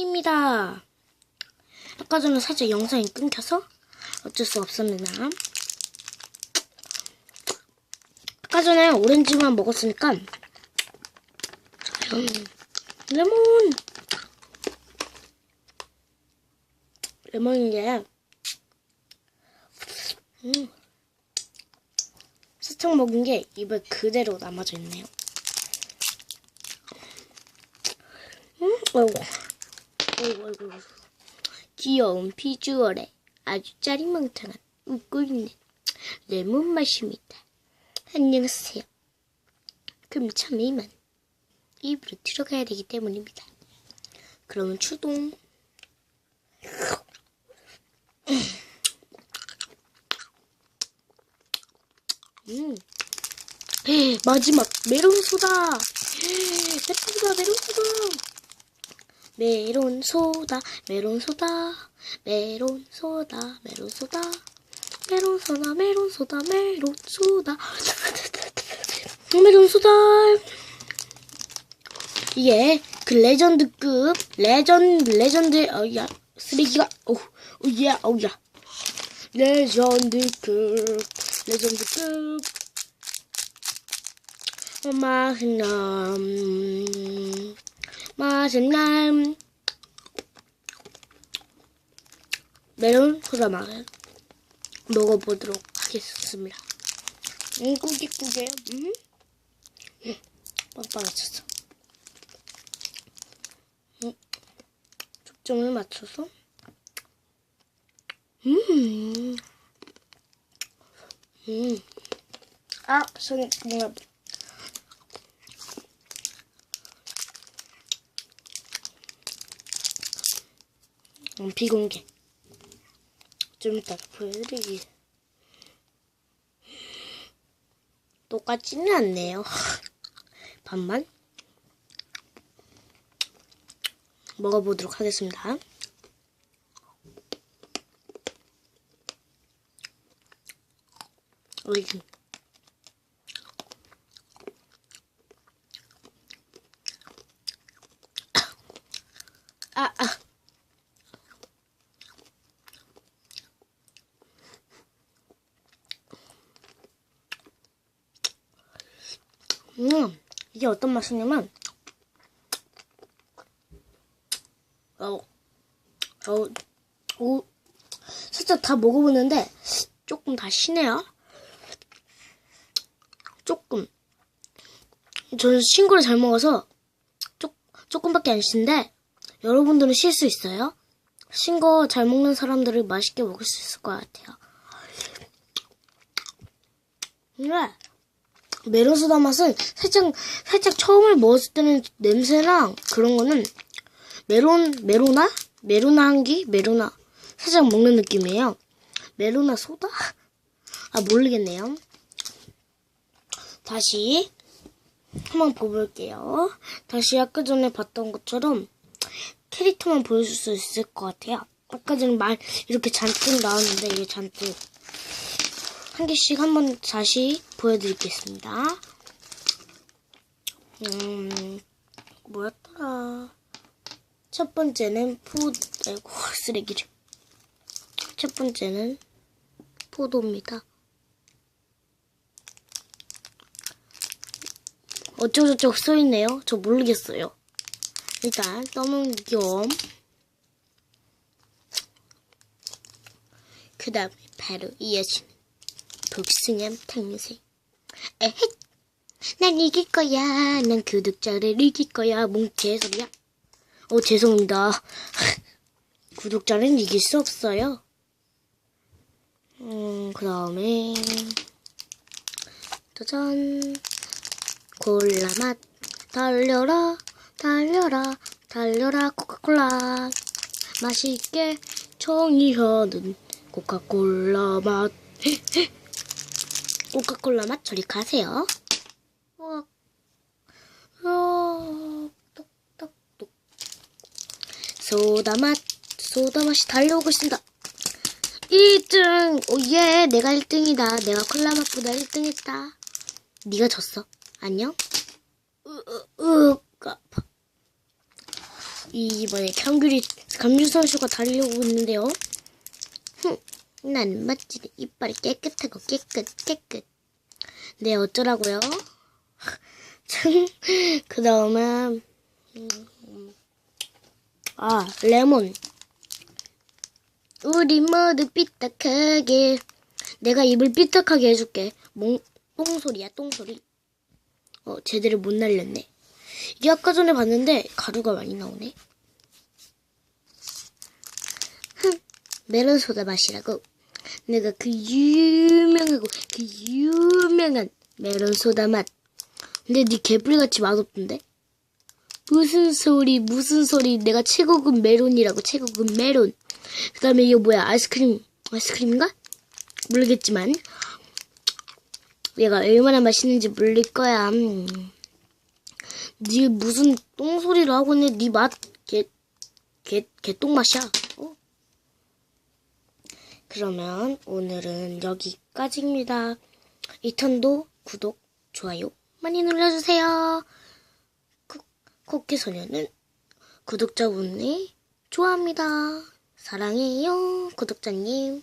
때문입니다. 아까 전에 살짝 영상이 끊겨서 어쩔 수 없습니다. 아까 전에 오렌지만 먹었으니까 음, 레몬 레몬이게 음, 살짝 먹은 게 입에 그대로 남아져 있네요. 음, 아이고, 아이고, 아이고. 귀여운 비주얼에 아주 짜리멍청한 웃고 있는 레몬 맛입니다. 안녕하세요. 그럼 참 이만 입으로 들어가야 되기 때문입니다. 그러면 추동. 음. 마지막 메론 소다. 대박이다 메론 소다. 메론 소다, 메론 소다, 메론 소다, 메론 소다, 메론 소다, 메론 소다, 메론 소다, 메론 소다. 이게 그 레전드급 레전 레전드 어야 쓰레기가 오야 오야. 레전드급 레전드급. 맛있나 음, 맛있나 메론 소다 맛을 먹어보도록 하겠습니다. 음, 꾸깃꾸깃 음, 음, 빵빵해졌어. 음, 초점을 맞춰서. 음, 음, 아, 손 뭔가 음, 비공개. 좀 이따 보여드리기. 똑같지는 않네요. 반만. 먹어보도록 하겠습니다. 어이구. 아, 아. 음, 이게 어떤 맛이냐면, 어, 어, 오, 살짝 다 먹어보는데, 조금 다 시네요. 조금. 저는 신 거를 잘 먹어서, 조, 조금밖에 안 신데, 여러분들은 실수 있어요? 신거 잘 먹는 사람들을 맛있게 먹을 수 있을 것 같아요. 네. 메론 소다 맛은 살짝 살짝 처음에 먹었을 때는 냄새랑 그런 거는 메론 메로나 메로나 향기 메로나 살짝 먹는 느낌이에요. 메로나 소다? 아 모르겠네요. 다시 한번 봐볼게요. 다시 아까 전에 봤던 것처럼 캐릭터만 보여줄 수 있을 것 같아요. 아까 전에 말 이렇게 잔뜩 나왔는데 이게 잔뜩 한 개씩 한번 다시 보여드리겠습니다. 음, 뭐였더라. 첫 번째는 포, 아이고, 쓰레기를. 첫 번째는 포도입니다. 어쩌고저쩌고 써있네요. 저 모르겠어요. 일단, 떠먹는 겸. 그 다음에 바로 이어지는 복숭아 탕생. 에헤, 난 이길 거야. 난 구독자를 이길 거야. 뭔 개소리야? 어, 죄송합니다. 구독자는 이길 수 없어요. 음, 그 다음에, 짜잔. 콜라 맛. 달려라, 달려라, 달려라, 코카콜라. 맛있게 정의하는 코카콜라 맛. 코카콜라 맛 저리 가세요. 어, 어, 똑똑똑. 소다 맛, 소다 맛이 달려오고 있습니다. 1등! 오예, 내가 1등이다. 내가 콜라 맛보다 1등 했다. 네가 졌어. 안녕? 으, 으, 으, 아파. 이번에 감귤이 감귤 선수가 달리고 있는데요. 흠, 난 멋지게 이빨이 깨끗하고 깨끗 깨끗. 네 어쩌라고요? 그 다음에 아 레몬. 우리 모두 삐딱하게. 내가 입을 삐딱하게 해줄게. 몽, 똥소리야 똥소리. 어 제대로 못 날렸네. 이게 아까 전에 봤는데 가루가 많이 나오네. 흥, 메론 소다 맛이라고. 내가 그 유명하고 그 유명한 메론 소다 맛. 근데 네 개뿔같이 맛없던데? 무슨 소리 무슨 소리 내가 최고급 메론이라고 최고급 메론. 그 다음에 이거 뭐야 아이스크림 아이스크림인가? 모르겠지만 얘가 얼마나 맛있는지 모를 거야. 음. 네 무슨 똥소리를 하고 있네. 네 맛, 개, 개, 개똥 맛이야. 어? 그러면 오늘은 여기까지입니다. 이 턴도 구독, 좋아요 많이 눌러주세요. 코- 코끼소녀는 구독자분이 좋아합니다. 사랑해요, 구독자님.